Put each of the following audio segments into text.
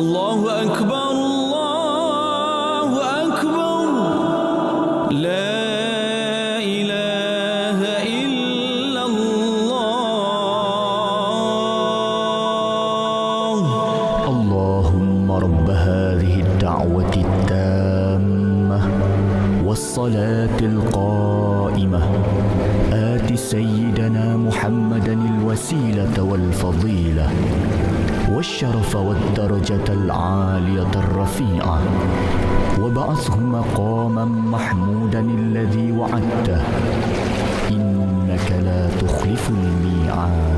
الله أكبر الله أكبر. لا إله إلا الله. اللهم رب هذه الدعوة التامة والصلاة القائمة والشرف والدرجة العالية الرفيعة. وبعثه مقاما محمودا الذي وعدته. إنك لا تخلف الميعاد.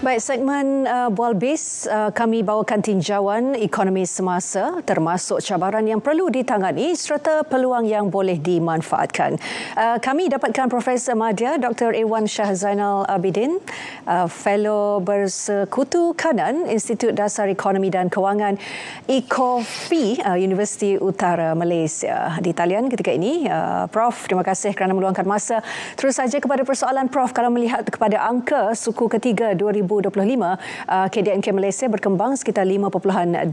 Baik, segmen uh, Bual Bis uh, kami bawakan tinjauan ekonomi semasa termasuk cabaran yang perlu ditangani serta peluang yang boleh dimanfaatkan. Uh, kami dapatkan Profesor Madya Dr. Iwan Shah Zainal Abidin, uh, Fellow Bersekutu Kanan Institut Dasar Ekonomi dan Kewangan ECOFI uh, Universiti Utara Malaysia. Di talian ketika ini, uh, Prof, terima kasih kerana meluangkan masa. Terus saja kepada persoalan Prof, kalau melihat kepada angka suku ketiga 2025, uh, KDNK Malaysia berkembang sekitar 5.2%,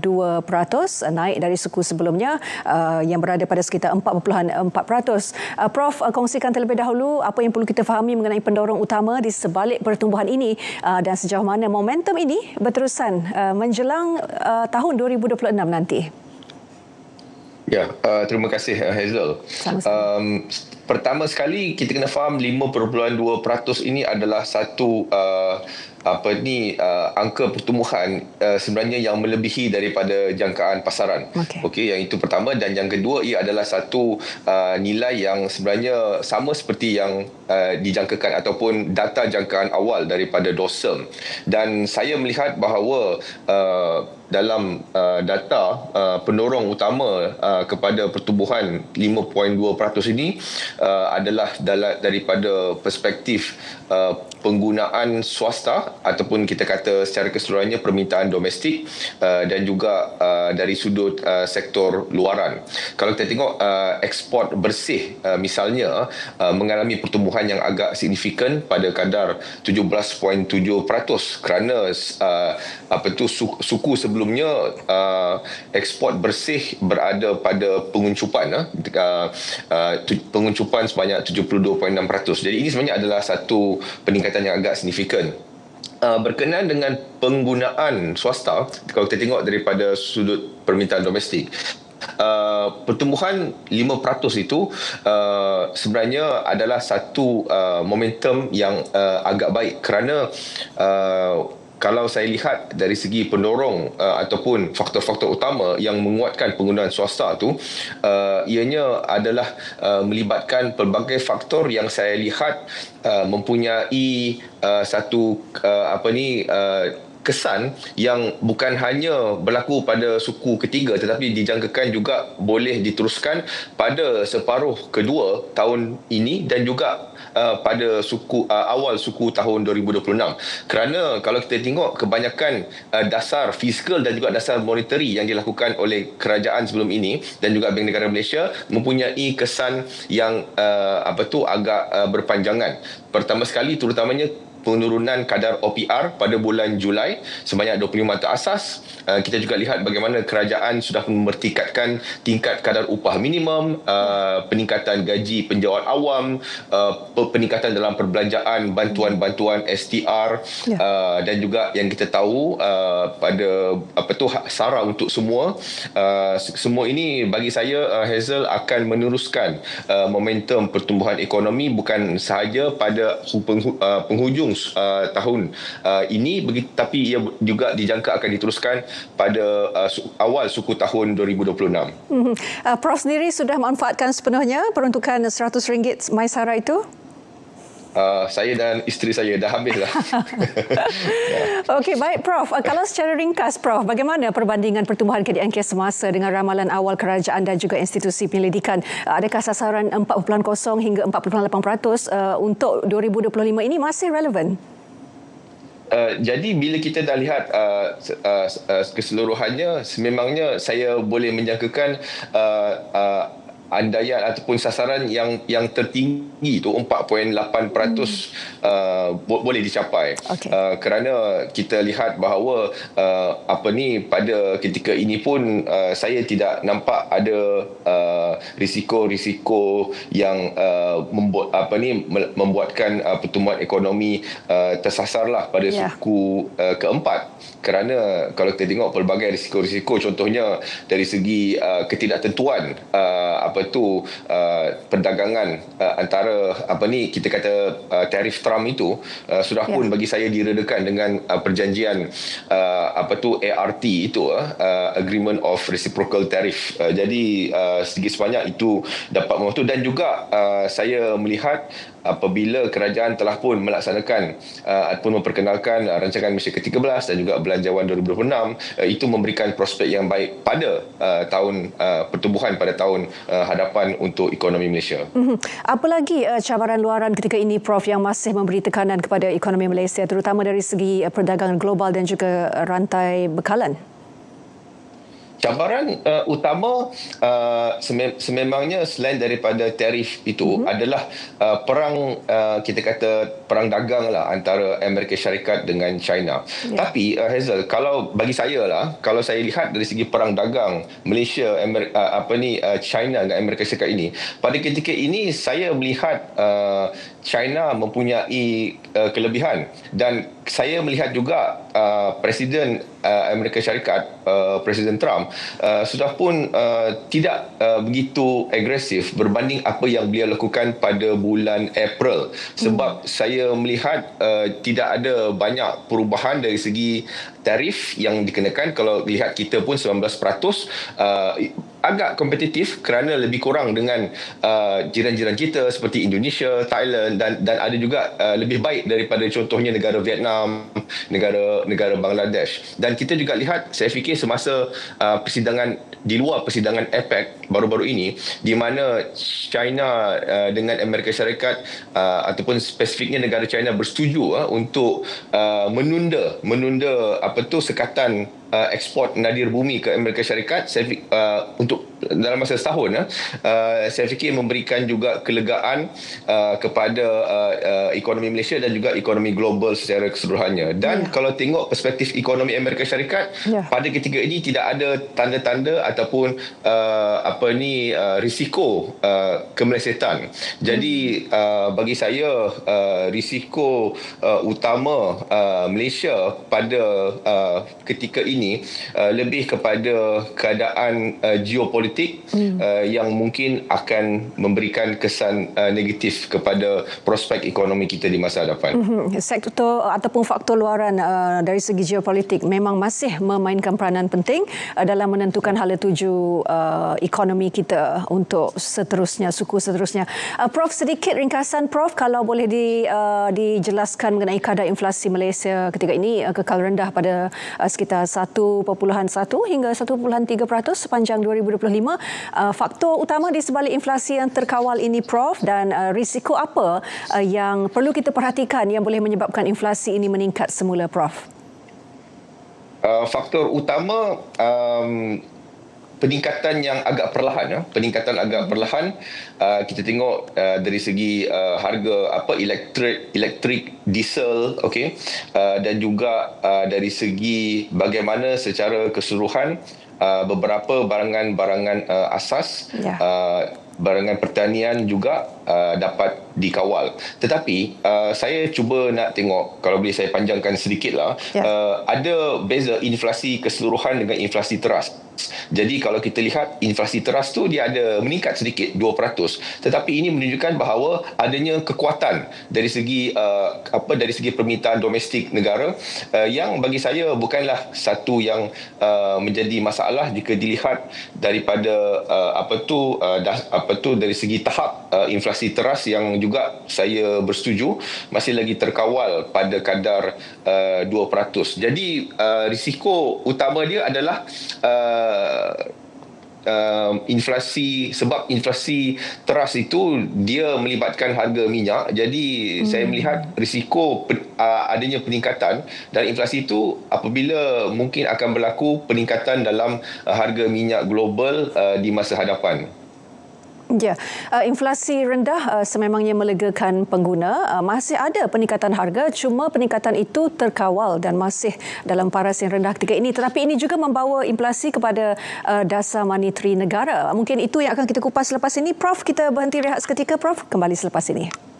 naik dari suku sebelumnya uh, yang berada pada sekitar 4.4%. Uh, Prof, uh, kongsikan terlebih dahulu apa yang perlu kita fahami mengenai pendorong utama di sebalik pertumbuhan ini uh, dan sejauh mana momentum ini berterusan uh, menjelang uh, tahun 2026 nanti. Ya, uh, terima kasih uh, Hazel. Um, pertama sekali kita kena faham 5.2% ini adalah satu uh, apa ni uh, angka pertumbuhan uh, sebenarnya yang melebihi daripada jangkaan pasaran. Okey. Okey, yang itu pertama dan yang kedua ia adalah satu uh, nilai yang sebenarnya sama seperti yang uh, dijangkakan ataupun data jangkaan awal daripada DOSEM. Dan saya melihat bahawa uh, dalam uh, data uh, pendorong utama uh, kepada pertumbuhan 5.2% ini uh, adalah dalam daripada perspektif uh, penggunaan swasta ataupun kita kata secara keseluruhannya permintaan domestik uh, dan juga uh, dari sudut uh, sektor luaran. Kalau kita tengok uh, ekspor bersih uh, misalnya uh, mengalami pertumbuhan yang agak signifikan pada kadar 17.7% kerana uh, apa tu suku sebelumnya uh, ekspor bersih berada pada penguncupan uh, uh, penguncupan sebanyak 72.6%. Jadi ini sebenarnya adalah satu peningkatan yang agak signifikan. Uh, berkenaan dengan penggunaan swasta kalau kita tengok daripada sudut permintaan domestik Uh, pertumbuhan 5% itu uh, sebenarnya adalah satu uh, momentum yang uh, agak baik kerana uh, kalau saya lihat dari segi pendorong uh, ataupun faktor-faktor utama yang menguatkan penggunaan swasta tu uh, ianya adalah uh, melibatkan pelbagai faktor yang saya lihat uh, mempunyai uh, satu uh, apa ni uh, kesan yang bukan hanya berlaku pada suku ketiga tetapi dijangkakan juga boleh diteruskan pada separuh kedua tahun ini dan juga uh, pada suku uh, awal suku tahun 2026 kerana kalau kita tengok kebanyakan uh, dasar fiskal dan juga dasar monetary yang dilakukan oleh kerajaan sebelum ini dan juga Bank Negara Malaysia mempunyai kesan yang uh, apa tu agak uh, berpanjangan. Pertama sekali terutamanya penurunan kadar OPR pada bulan Julai sebanyak 25 terasas. Uh, kita juga lihat bagaimana kerajaan sudah memertikatkan tingkat kadar upah minimum, uh, peningkatan gaji penjawat awam, uh, peningkatan dalam perbelanjaan bantuan-bantuan STR ya. dan juga yang kita tahu pada apa tu sara untuk semua. semua ini bagi saya Hazel akan meneruskan momentum pertumbuhan ekonomi bukan sahaja pada penghujung uh, tahun uh, ini begitu tapi ia juga dijangka akan diteruskan pada uh, awal suku tahun 2026. Mm-hmm. Uh, Prof sendiri sudah manfaatkan sepenuhnya peruntukan RM100 Maisara itu? Uh, saya dan isteri saya dah habis lah. Okey, baik Prof. Uh, kalau secara ringkas Prof, bagaimana perbandingan pertumbuhan KDNK semasa dengan ramalan awal kerajaan dan juga institusi penyelidikan? Uh, adakah sasaran 4.0 hingga 4.8% uh, untuk 2025 ini masih relevan? Uh, jadi bila kita dah lihat uh, uh, uh, keseluruhannya sememangnya saya boleh menjangkakan uh, uh, andaian ataupun sasaran yang yang tertinggi tu 4.8% hmm. uh, boleh dicapai okay. uh, kerana kita lihat bahawa uh, apa ni pada ketika ini pun uh, saya tidak nampak ada uh, risiko-risiko yang uh, membuat apa ni membuatkan uh, pertumbuhan ekonomi uh, tersasarlah pada yeah. suku uh, keempat kerana kalau kita tengok pelbagai risiko-risiko contohnya dari segi uh, ketidaktentuan uh, apa tu uh, perdagangan uh, antara apa ni kita kata uh, tarif Trump itu uh, sudah yeah. pun bagi saya diredakan dengan uh, perjanjian uh, apa tu ART itu uh, agreement of reciprocal tariff uh, jadi uh, sedikit sebanyak itu dapat membantu dan juga uh, saya melihat apabila kerajaan telah pun melaksanakan uh, ataupun memperkenalkan uh, rancangan Malaysia ke-13 dan juga belanjawan 2026 uh, itu memberikan prospek yang baik pada uh, tahun uh, pertumbuhan pada tahun uh, hadapan untuk ekonomi Malaysia. Mm-hmm. Apa lagi uh, cabaran luaran ketika ini Prof yang masih memberi tekanan kepada ekonomi Malaysia terutama dari segi uh, perdagangan global dan juga rantai bekalan? Cabaran uh, utama uh, sememangnya selain daripada tarif itu mm-hmm. adalah uh, perang uh, kita kata perang dagang lah antara Amerika Syarikat dengan China. Yeah. Tapi uh, Hazel kalau bagi saya lah kalau saya lihat dari segi perang dagang Malaysia Amer- uh, apa ni uh, China dengan Amerika Syarikat ini pada ketika ini saya melihat uh, China mempunyai uh, kelebihan dan saya melihat juga uh, presiden uh, Amerika Syarikat uh, presiden Trump uh, sudah pun uh, tidak uh, begitu agresif berbanding apa yang beliau lakukan pada bulan April sebab hmm. saya melihat uh, tidak ada banyak perubahan dari segi tarif yang dikenakan kalau lihat kita pun 19% uh, agak kompetitif kerana lebih kurang dengan uh, jiran-jiran kita seperti Indonesia, Thailand dan dan ada juga uh, lebih baik daripada contohnya negara Vietnam, negara negara Bangladesh. Dan kita juga lihat saya fikir semasa uh, persidangan di luar persidangan APEC baru-baru ini di mana China uh, dengan Amerika Syarikat uh, ataupun spesifiknya negara China bersetuju uh, untuk uh, menunda menunda apa tu sekatan uh, ekspor nadir bumi ke Amerika Syarikat uh, untuk dalam masa setahun uh, uh, saya fikir memberikan juga kelegaan uh, kepada uh, uh, ekonomi Malaysia dan juga ekonomi global secara keseluruhannya dan yeah. kalau tengok perspektif ekonomi Amerika Syarikat yeah. pada ketika ini tidak ada tanda-tanda ataupun uh, apa ni uh, risiko uh, kemelesetan jadi hmm. uh, bagi saya uh, risiko uh, utama uh, Malaysia pada uh, ketika ini ini uh, lebih kepada keadaan uh, geopolitik hmm. uh, yang mungkin akan memberikan kesan uh, negatif kepada prospek ekonomi kita di masa hadapan. Hmm. Sektor ataupun faktor luaran uh, dari segi geopolitik memang masih memainkan peranan penting uh, dalam menentukan hala tuju uh, ekonomi kita untuk seterusnya suku seterusnya. Uh, Prof sedikit ringkasan Prof kalau boleh di uh, dijelaskan mengenai kadar inflasi Malaysia ketika ini uh, kekal rendah pada uh, sekitar 1.1 hingga 1.3% sepanjang 2025. Uh, faktor utama di sebalik inflasi yang terkawal ini Prof dan uh, risiko apa uh, yang perlu kita perhatikan yang boleh menyebabkan inflasi ini meningkat semula Prof? Uh, faktor utama um, peningkatan yang agak perlahan ya. Peningkatan agak perlahan. Uh, kita tengok uh, dari segi uh, harga apa elektrik elektrik diesel okey. Uh, dan juga uh, dari segi bagaimana secara keseluruhan uh, beberapa barangan-barangan uh, asas yeah. uh, barangan pertanian juga uh, dapat dikawal. Tetapi uh, saya cuba nak tengok kalau boleh saya panjangkan sedikitlah yeah. uh, ada beza inflasi keseluruhan dengan inflasi teras. Jadi kalau kita lihat inflasi teras tu dia ada meningkat sedikit 2%. Tetapi ini menunjukkan bahawa adanya kekuatan dari segi uh, apa dari segi permintaan domestik negara uh, yang bagi saya bukanlah satu yang uh, menjadi masalah jika dilihat daripada uh, apa tu uh, dah, apa tu dari segi tahap uh, inflasi teras yang juga saya bersetuju masih lagi terkawal pada kadar uh, 2%. Jadi uh, risiko utama dia adalah uh, uh, inflasi sebab inflasi teras itu dia melibatkan harga minyak jadi hmm. saya melihat risiko uh, adanya peningkatan dan inflasi itu apabila mungkin akan berlaku peningkatan dalam uh, harga minyak global uh, di masa hadapan Ya, uh, inflasi rendah uh, sememangnya melegakan pengguna. Uh, masih ada peningkatan harga, cuma peningkatan itu terkawal dan masih dalam paras yang rendah ketika ini. Tetapi ini juga membawa inflasi kepada dasar monetary negara. Mungkin itu yang akan kita kupas selepas ini. Prof, kita berhenti rehat seketika. Prof, kembali selepas ini.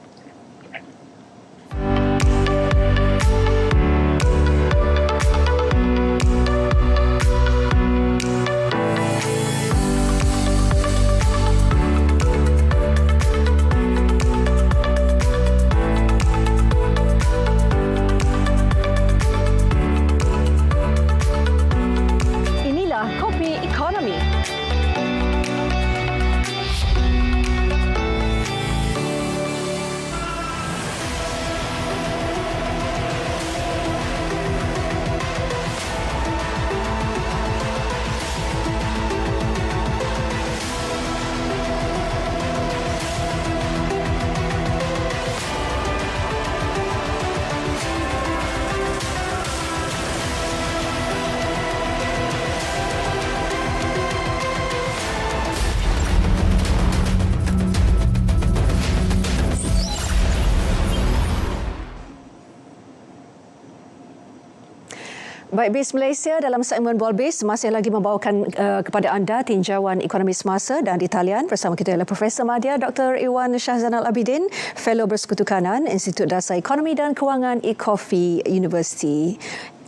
Baik, BIS Malaysia dalam segmen Bual BIS masih lagi membawakan uh, kepada anda tinjauan ekonomi semasa dan di talian bersama kita ialah Profesor Madya Dr. Iwan Shahzanal Abidin, Fellow Bersekutu Kanan Institut Dasar Ekonomi dan Kewangan Ekofi University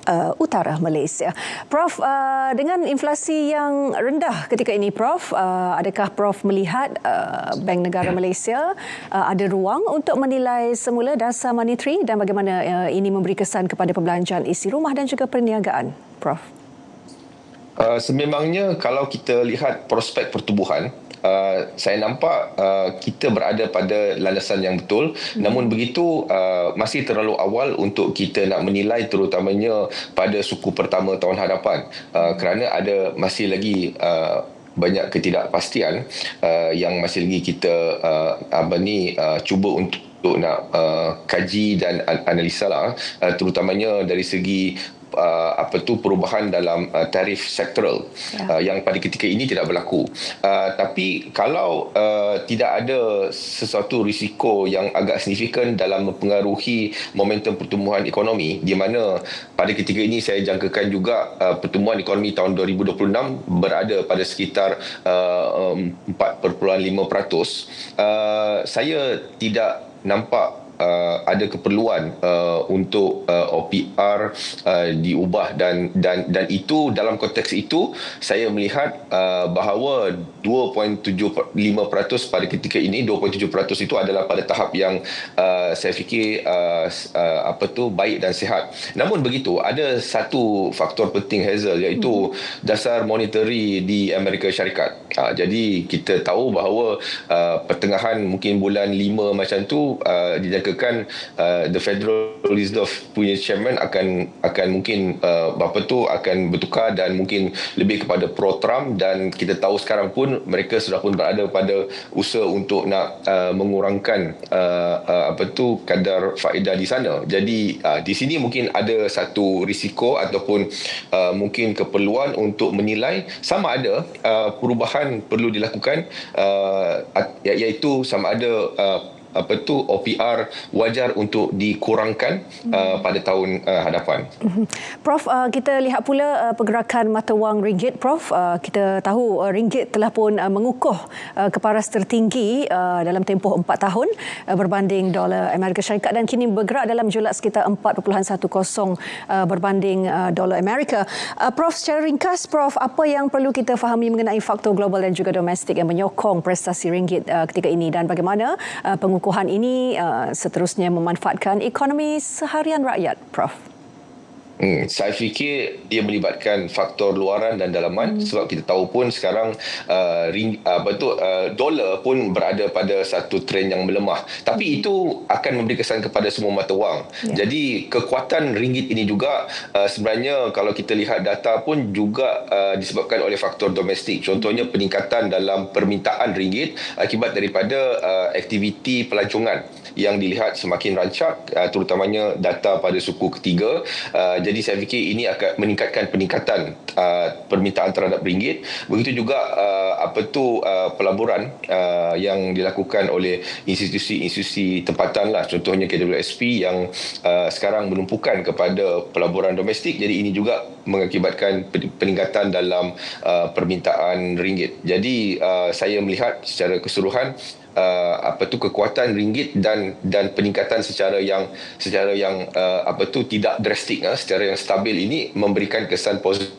uh, utara Malaysia. Prof, uh, dengan inflasi yang rendah ketika ini, Prof, uh, adakah Prof melihat uh, Bank Negara Malaysia uh, ada ruang untuk menilai semula dasar monetary dan bagaimana uh, ini memberi kesan kepada perbelanjaan isi rumah dan juga perniagaan, Prof? Uh, sememangnya kalau kita lihat prospek pertumbuhan Uh, saya nampak uh, kita berada pada landasan yang betul. Hmm. namun begitu uh, masih terlalu awal untuk kita nak menilai terutamanya pada suku pertama tahun hadapan. Uh, kerana ada masih lagi uh, banyak ketidakpastian uh, yang masih lagi kita uh, apa ni uh, cuba untuk untuk nak uh, kaji dan analisa lah. Uh, terutamanya dari segi uh, apa tu perubahan dalam uh, tarif sektoral ya. uh, yang pada ketika ini tidak berlaku. Uh, tapi kalau uh, tidak ada sesuatu risiko yang agak signifikan dalam mempengaruhi momentum pertumbuhan ekonomi di mana pada ketika ini saya jangkakan juga uh, pertumbuhan ekonomi tahun 2026 berada pada sekitar uh, 4.5%. Uh, saya tidak nampak uh, ada keperluan uh, untuk uh, OPR uh, diubah dan dan dan itu dalam konteks itu saya melihat uh, bahawa 2.75% pada ketika ini 2.7% itu adalah pada tahap yang uh, saya fikir uh, uh, apa tu baik dan sihat. Namun begitu ada satu faktor penting Hazel iaitu hmm. dasar monetary di Amerika Syarikat. Uh, jadi kita tahu bahawa uh, pertengahan mungkin bulan 5 macam tu uh, dijangkakan uh, the Federal Reserve punya chairman akan akan mungkin uh, apa tu akan bertukar dan mungkin lebih kepada pro Trump dan kita tahu sekarang pun mereka sudah pun berada pada usaha untuk nak uh, mengurangkan uh, uh, apa tu kadar faedah di sana. Jadi uh, di sini mungkin ada satu risiko ataupun uh, mungkin keperluan untuk menilai sama ada uh, perubahan perlu dilakukan uh, iaitu sama ada uh, apa tu OPR wajar untuk dikurangkan hmm. uh, pada tahun uh, hadapan. Hmm. Prof uh, kita lihat pula uh, pergerakan mata wang ringgit Prof uh, kita tahu uh, ringgit telah pun uh, mengukuh uh, ke paras tertinggi uh, dalam tempoh 4 tahun uh, berbanding dolar Amerika Syarikat dan kini bergerak dalam julat sekitar 4.10 uh, berbanding uh, dolar Amerika. Uh, Prof secara ringkas Prof apa yang perlu kita fahami mengenai faktor global dan juga domestik yang menyokong prestasi ringgit uh, ketika ini dan bagaimana uh, pengukuhan ini uh, seterusnya memanfaatkan ekonomi seharian rakyat, Prof. Hmm, saya fikir dia melibatkan faktor luaran dan dalaman hmm. sebab kita tahu pun sekarang uh, ring, uh, tu uh, dolar pun berada pada satu trend yang melemah. Tapi hmm. itu akan memberi kesan kepada semua mata wang. Yeah. Jadi kekuatan ringgit ini juga uh, sebenarnya kalau kita lihat data pun juga uh, disebabkan oleh faktor domestik. Contohnya peningkatan dalam permintaan ringgit akibat daripada uh, aktiviti pelancongan yang dilihat semakin rancak uh, terutamanya data pada suku ketiga. Uh, jadi saya fikir ini akan meningkatkan peningkatan uh, permintaan terhadap ringgit. Begitu juga uh, apa tu uh, pelaburan uh, yang dilakukan oleh institusi-institusi tempatan lah. Contohnya KWSP yang uh, sekarang menumpukan kepada pelaburan domestik. Jadi ini juga mengakibatkan peningkatan dalam uh, permintaan ringgit. Jadi uh, saya melihat secara keseluruhan uh, apa tu kekuatan ringgit dan dan peningkatan secara yang secara yang uh, apa tu tidak drastik uh, secara yang stabil ini memberikan kesan positif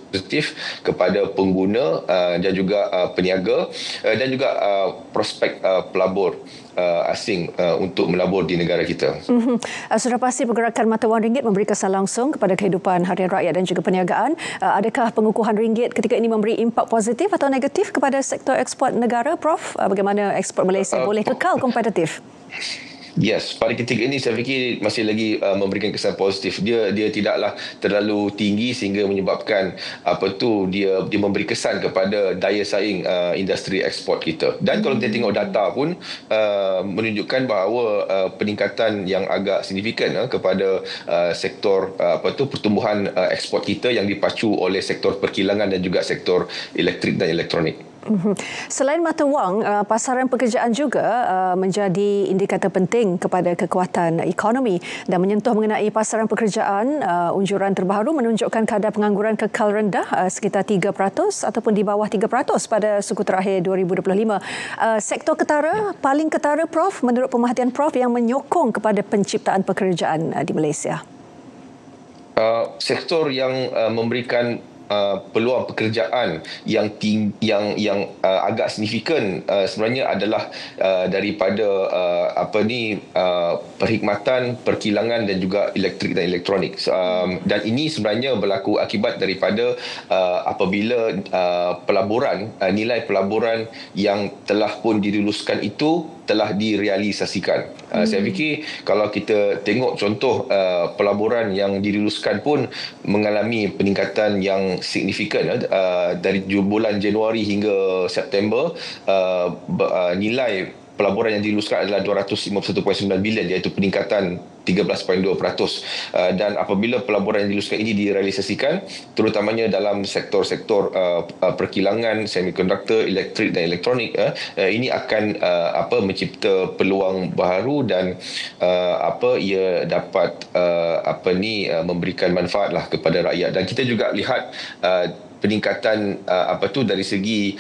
kepada pengguna uh, dan juga uh, peniaga uh, dan juga uh, prospek uh, pelabur uh, asing uh, untuk melabur di negara kita. Mm-hmm. Uh, sudah pasti pergerakan mata wang ringgit memberi kesan langsung kepada kehidupan harian rakyat dan juga perniagaan. Uh, adakah pengukuhan ringgit ketika ini memberi impak positif atau negatif kepada sektor ekspor negara, Prof? Uh, bagaimana ekspor Malaysia uh, boleh kekal kompetitif? Yes, pada ketika ini saya fikir masih lagi uh, memberikan kesan positif. Dia dia tidaklah terlalu tinggi sehingga menyebabkan apa tu dia dia memberi kesan kepada daya saing uh, industri ekspor kita. Dan kalau kita tengok data pun uh, menunjukkan bahawa uh, peningkatan yang agak signifikan uh, kepada uh, sektor uh, apa tu pertumbuhan uh, ekspor kita yang dipacu oleh sektor perkilangan dan juga sektor elektrik dan elektronik. Mhm. Selain mata wang, uh, pasaran pekerjaan juga uh, menjadi indikator penting kepada kekuatan ekonomi dan menyentuh mengenai pasaran pekerjaan. Uh, unjuran terbaru menunjukkan kadar pengangguran kekal rendah sekitar 3% ataupun di bawah 3% pada suku terakhir 2025. Sektor ketara paling ketara Prof menurut pemerhatian Prof yang menyokong kepada penciptaan pekerjaan di Malaysia. Uh, sektor yang uh, memberikan uh, peluang pekerjaan yang ting, yang yang uh, agak signifikan uh, sebenarnya adalah uh, daripada uh, apa ni uh, perkhidmatan, perkilangan dan juga elektrik dan elektronik. Um, dan ini sebenarnya berlaku akibat daripada uh, apabila uh, pelaburan uh, nilai pelaburan yang telah pun diluluskan itu telah direalisasikan. Uh, hmm. Saya fikir kalau kita tengok contoh uh, pelaburan yang diluluskan pun mengalami peningkatan yang signifikan uh, dari bulan Januari hingga September uh, uh, nilai pelaburan yang diluluskan adalah 251.9 bilion iaitu peningkatan 13.2% uh, dan apabila pelaburan yang diluluskan ini direalisasikan terutamanya dalam sektor-sektor uh, uh, perkilangan semiconductor elektrik dan elektronik ini akan apa mencipta peluang baru dan apa ia dapat apa ni memberikan manfaat lah kepada rakyat. Dan kita juga lihat peningkatan apa tu dari segi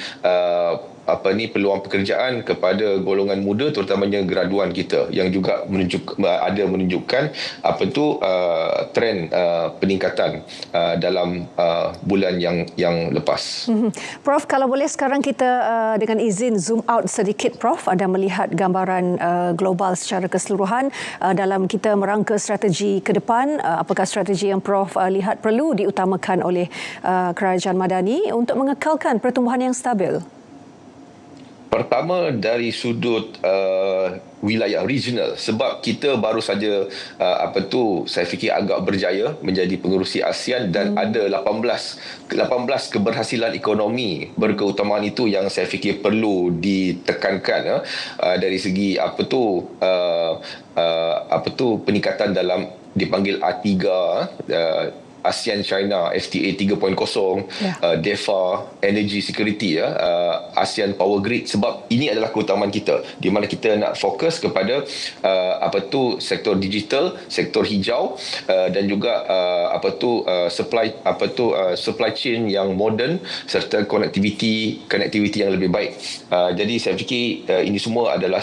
apa ni peluang pekerjaan kepada golongan muda terutamanya graduan kita yang juga menunjuk ada menunjukkan apa tu uh, trend uh, peningkatan uh, dalam uh, bulan yang yang lepas. Mhm. Prof kalau boleh sekarang kita uh, dengan izin zoom out sedikit Prof ada melihat gambaran uh, global secara keseluruhan uh, dalam kita merangka strategi ke depan uh, apakah strategi yang Prof uh, lihat perlu diutamakan oleh uh, kerajaan madani untuk mengekalkan pertumbuhan yang stabil. Pertama dari sudut uh, wilayah regional sebab kita baru saja uh, apa tu saya fikir agak berjaya menjadi pengerusi ASEAN dan hmm. ada 18 18 keberhasilan ekonomi berkeutamaan itu yang saya fikir perlu ditekankan uh, uh, dari segi apa tu uh, uh, apa tu peningkatan dalam dipanggil A3 uh, ASEAN China FTA 3.0 yeah. uh, DEFA energy security ya uh, ASEAN power grid sebab ini adalah keutamaan kita di mana kita nak fokus kepada uh, apa tu sektor digital sektor hijau uh, dan juga uh, apa tu uh, supply apa tu uh, supply chain yang moden serta connectivity connectivity yang lebih baik uh, jadi saya fikir uh, ini semua adalah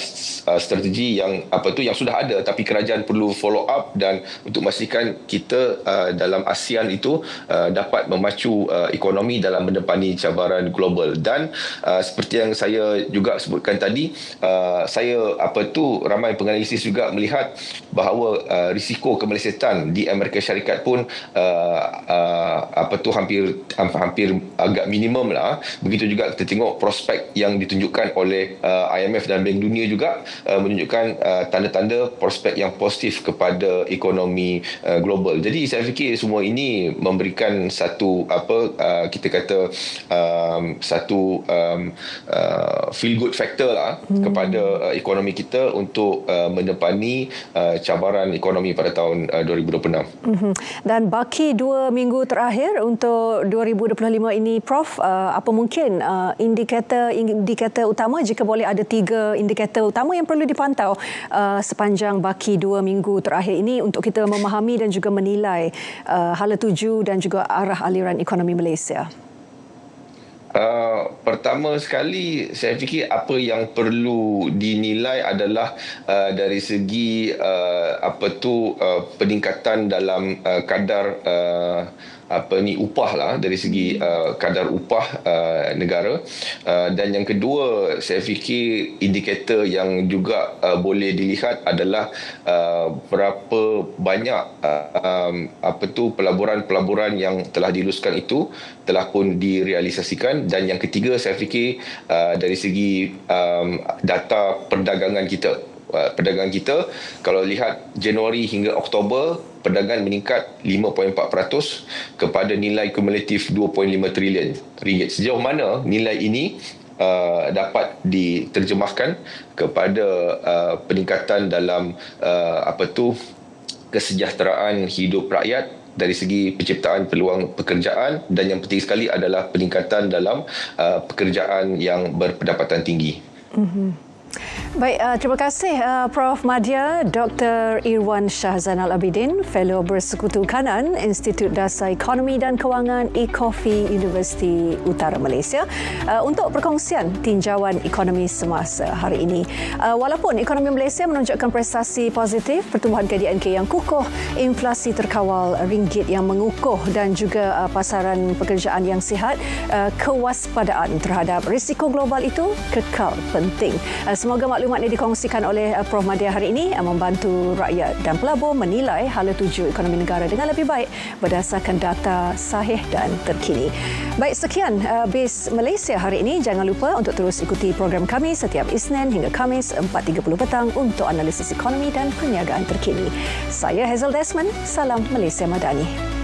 uh, strategi yang apa tu yang sudah ada tapi kerajaan perlu follow up dan untuk memastikan kita uh, dalam ASEAN ASEAN itu uh, dapat memacu uh, ekonomi dalam mendepani cabaran global. Dan uh, seperti yang saya juga sebutkan tadi uh, saya apa tu ramai penganalisis juga melihat bahawa uh, risiko kemelesetan di Amerika Syarikat pun uh, uh, apa tu hampir hampir agak minimum lah. Begitu juga kita tengok prospek yang ditunjukkan oleh uh, IMF dan Bank Dunia juga uh, menunjukkan uh, tanda-tanda prospek yang positif kepada ekonomi uh, global. Jadi saya fikir semua ini ini memberikan satu apa uh, kita kata um, satu um, uh, feel good factor lah hmm. kepada uh, ekonomi kita untuk uh, mendepani uh, cabaran ekonomi pada tahun uh, 2026. Hmm. Dan baki dua minggu terakhir untuk 2025 ini Prof uh, apa mungkin uh, indikator indikator utama jika boleh ada tiga indikator utama yang perlu dipantau uh, sepanjang baki dua minggu terakhir ini untuk kita memahami dan juga menilai uh, hala tuju dan juga arah aliran ekonomi Malaysia? Uh, pertama sekali saya fikir apa yang perlu dinilai adalah uh, dari segi uh, apa tu uh, peningkatan dalam uh, kadar uh, apa ni upah lah dari segi uh, kadar upah uh, negara. Uh, dan yang kedua saya fikir indikator yang juga uh, boleh dilihat adalah uh, berapa banyak uh, um, apa tu pelaburan-pelaburan yang telah diluluskan itu telah pun direalisasikan. Dan yang ketiga saya fikir uh, dari segi um, data perdagangan kita. Uh, perdagangan kita kalau lihat Januari hingga Oktober perdagangan meningkat 5.4% kepada nilai kumulatif 2.5 trilion ringgit sejauh mana nilai ini uh, dapat diterjemahkan kepada uh, peningkatan dalam uh, apa tu kesejahteraan hidup rakyat dari segi penciptaan peluang pekerjaan dan yang penting sekali adalah peningkatan dalam uh, pekerjaan yang berpendapatan tinggi. Mm-hmm. Baik, uh, terima kasih uh, Prof. Madya, Dr. Irwan Shahzanal Abidin, Fellow Bersekutu Kanan, Institut Dasar Ekonomi dan Kewangan Ekofi Universiti Utara Malaysia uh, untuk perkongsian tinjauan ekonomi semasa hari ini. Uh, walaupun ekonomi Malaysia menunjukkan prestasi positif, pertumbuhan KDNK yang kukuh, inflasi terkawal ringgit yang mengukuh dan juga uh, pasaran pekerjaan yang sihat, uh, kewaspadaan terhadap risiko global itu kekal penting. Uh, semoga maklum maklumat ini dikongsikan oleh uh, Prof. Madya hari ini uh, membantu rakyat dan pelabur menilai hala tuju ekonomi negara dengan lebih baik berdasarkan data sahih dan terkini. Baik, sekian uh, Base Malaysia hari ini. Jangan lupa untuk terus ikuti program kami setiap Isnin hingga Kamis 4.30 petang untuk analisis ekonomi dan perniagaan terkini. Saya Hazel Desmond. Salam Malaysia Madani.